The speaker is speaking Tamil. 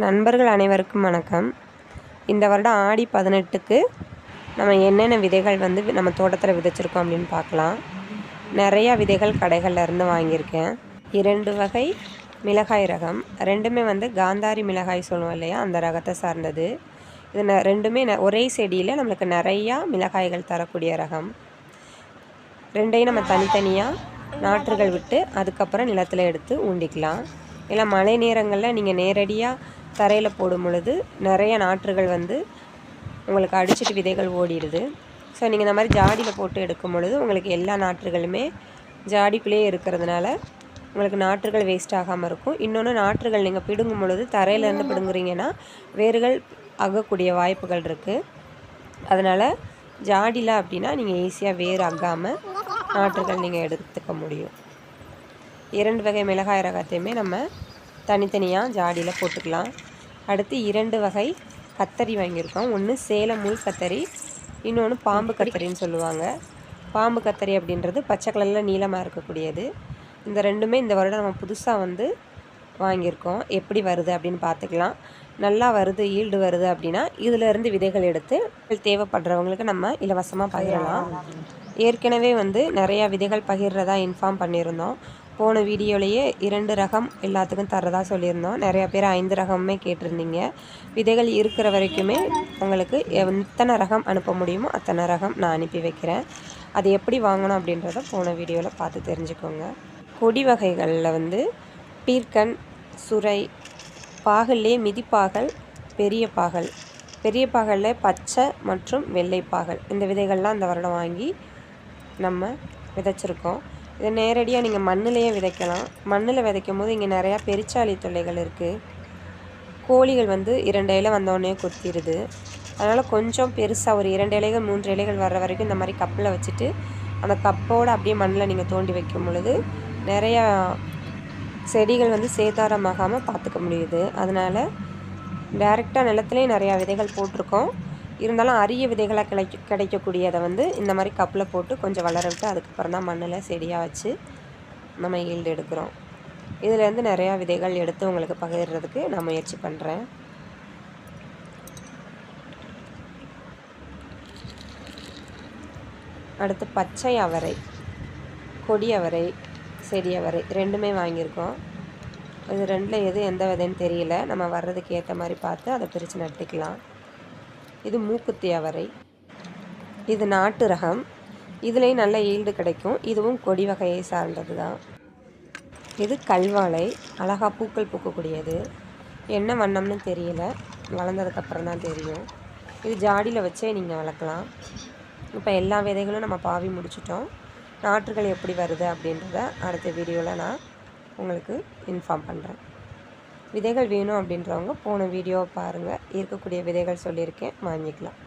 நண்பர்கள் அனைவருக்கும் வணக்கம். இந்த வருடம் ஆடி பதினெட்டுக்கு நம்ம என்னென்ன விதைகள் வந்து நம்ம தோட்டத்தில் விதைச்சிருக்கோம் அப்படின்னு பார்க்கலாம். நிறையா விதைகள் கடைகளில் இருந்து வாங்கியிருக்கேன். இரண்டு வகை மிளகாய் ரகம். ரெண்டுமே வந்து காந்தாரி மிளகாய் சொல்லுவோம் இல்லையா? அந்த ரகத்தை சார்ந்தது. இது ந ரெண்டுமே ந ஒரே செடியில் நம்மளுக்கு நிறையா மிளகாய்கள் தரக்கூடிய ரகம். ரெண்டையும் நம்ம தனித்தனியாக நாற்றுகள் விட்டு அதுக்கப்புறம் நிலத்தில் எடுத்து ஊண்டிக்கலாம் இல்லை மழை நேரங்களில் நீங்கள் நேரடியாக தரையில் போடும் பொழுது நிறைய நாற்றுகள் வந்து உங்களுக்கு அடிச்சிட்டு விதைகள் ஓடிடுது. ஸோ நீங்கள் இந்த மாதிரி ஜாடியில் போட்டு எடுக்கும் பொழுது உங்களுக்கு எல்லா நாற்றுகளுமே ஜாடிக்குள்ளேயே இருக்கிறதுனால உங்களுக்கு நாற்றுகள் வேஸ்ட் ஆகாமல் இருக்கும். இன்னொன்று நாற்றுகள் நீங்கள் பிடுங்கும் பொழுது தரையிலேருந்து பிடுங்குறீங்கன்னா வேர்கள் அகக்கூடிய வாய்ப்புகள் இருக்குது அதனால் ஜாடியில் அப்படின்னா நீங்கள் ஈஸியாக வேர் அகாமல் நாற்றுகள் நீங்கள் எடுத்துக்க முடியும். இரண்டு வகை மிளகாய் ரகத்தையுமே நம்ம தனித்தனியாக ஜாடியில் போட்டுக்கலாம். அடுத்து இரண்டு வகை கத்தரி வாங்கியிருக்கோம். ஒன்று சேலம் முள் கத்தரி இன்னொன்று பாம்பு கத்தரின்னு சொல்லுவாங்க. பாம்பு கத்தரி அப்படின்றது பச்சை கலரில் நீளமாக இருக்கக்கூடியது. இந்த ரெண்டுமே இந்த வருடம் நம்ம புதுசாக வந்து வாங்கியிருக்கோம். எப்படி வருது அப்படின்னு பார்த்துக்கலாம். நல்லா வருது ஈல்டு வருது அப்படின்னா இதிலேருந்து விதைகள் எடுத்து தேவைப்படுறவங்களுக்கு நம்ம இலவசமாக பகிரலாம். ஏற்கனவே வந்து நிறையா விதைகள் பகிர்றதா இன்ஃபார்ம் பண்ணியிருந்தோம். போன வீடியோலேயே இரண்டு ரகம் எல்லாத்துக்கும் தரதா சொல்லியிருந்தோம். நிறையா பேர் ஐந்து ரகமுமே கேட்டிருந்தீங்க. விதைகள் இருக்கிற வரைக்குமே உங்களுக்கு எத்தனை ரகம் அனுப்ப முடியுமோ அத்தனை ரகம் நான் அனுப்பி வைக்கிறேன். அது எப்படி வாங்கணும் அப்படின்றத போன வீடியோவில் பார்த்து தெரிஞ்சுக்கோங்க. கொடி வகைகளில் வந்து பீர்க்கன் சுரை பாகல்லே மிதிப்பாகல் பெரிய பாகல். பெரிய பாகலில் பச்சை மற்றும் வெள்ளை பாகல். இந்த விதைகள்லாம் இந்த வருடம் வாங்கி நம்ம விதைச்சிருக்கோம். இதை நேரடியாக நீங்கள் மண்ணிலேயே விதைக்கலாம். மண்ணில் விதைக்கும் போது இங்கே நிறையா பெருச்சாளி தொல்லைகள் இருக்குது கோழிகள் வந்து இரண்டு இலை வந்தோடனே கொத்திடுது அதனால் கொஞ்சம் பெருசாக ஒரு இரண்டு இலைகள் மூன்று இலைகள் வர்ற வரைக்கும் இந்த மாதிரி கப்பில் வச்சுட்டு அந்த கப்போடு அப்படியே மண்ணில் நீங்கள் தோண்டி வைக்கும் பொழுது நிறையா செடிகள் வந்து சேதாரமாகாமல் பார்த்துக்க முடியுது. அதனால் டைரெக்டாக நிலத்துலேயும் நிறையா விதைகள் போட்டிருக்கோம். இருந்தாலும் அரிய விதைகளாக கிடைக்க கிடைக்கக்கூடியதை வந்து இந்த மாதிரி கப்பில் போட்டு கொஞ்சம் வளர விட்டு அதுக்கப்புறம் தான் மண்ணில் செடியாக வச்சு நம்ம ஈல்டு எடுக்கிறோம். இதுலேருந்து நிறையா விதைகள் எடுத்து உங்களுக்கு பகிர்றதுக்கு நான் முயற்சி பண்ணுறேன். அடுத்து பச்சை அவரை கொடி அவரை செடி அவரை ரெண்டுமே வாங்கியிருக்கோம். இது ரெண்டில் எது எந்த விதைன்னு தெரியல. நம்ம வர்றதுக்கு ஏற்ற மாதிரி பார்த்து அதை பிரித்து நட்டுக்கலாம். இது மூக்குத்தி அவரை இது நாட்டு ரகம். இதுலேயும் நல்ல ஈல்டு கிடைக்கும். இதுவும் கொடி வகையை சார்ந்தது தான் இது கல்வாழை. அழகாக பூக்கள் பூக்கக்கூடியது. என்ன வண்ணம்னு தெரியல. வளர்ந்ததுக்கப்புறம் தான் தெரியும். இது ஜாடியில் வச்சே நீங்கள் வளர்க்கலாம். இப்போ எல்லா விதைகளும் நம்ம பாவி முடிச்சிட்டோம். நாற்றுகள் எப்படி வருது அப்படின்றத அடுத்த வீடியோவில் நான் உங்களுக்கு இன்ஃபார்ம் பண்ணுறேன் விதைகள் வேணும் அப்படின்றவங்க போன வீடியோவை பாருங்கள் இருக்கக்கூடிய விதைகள் சொல்லியிருக்கேன். வாங்கிக்கலாம்.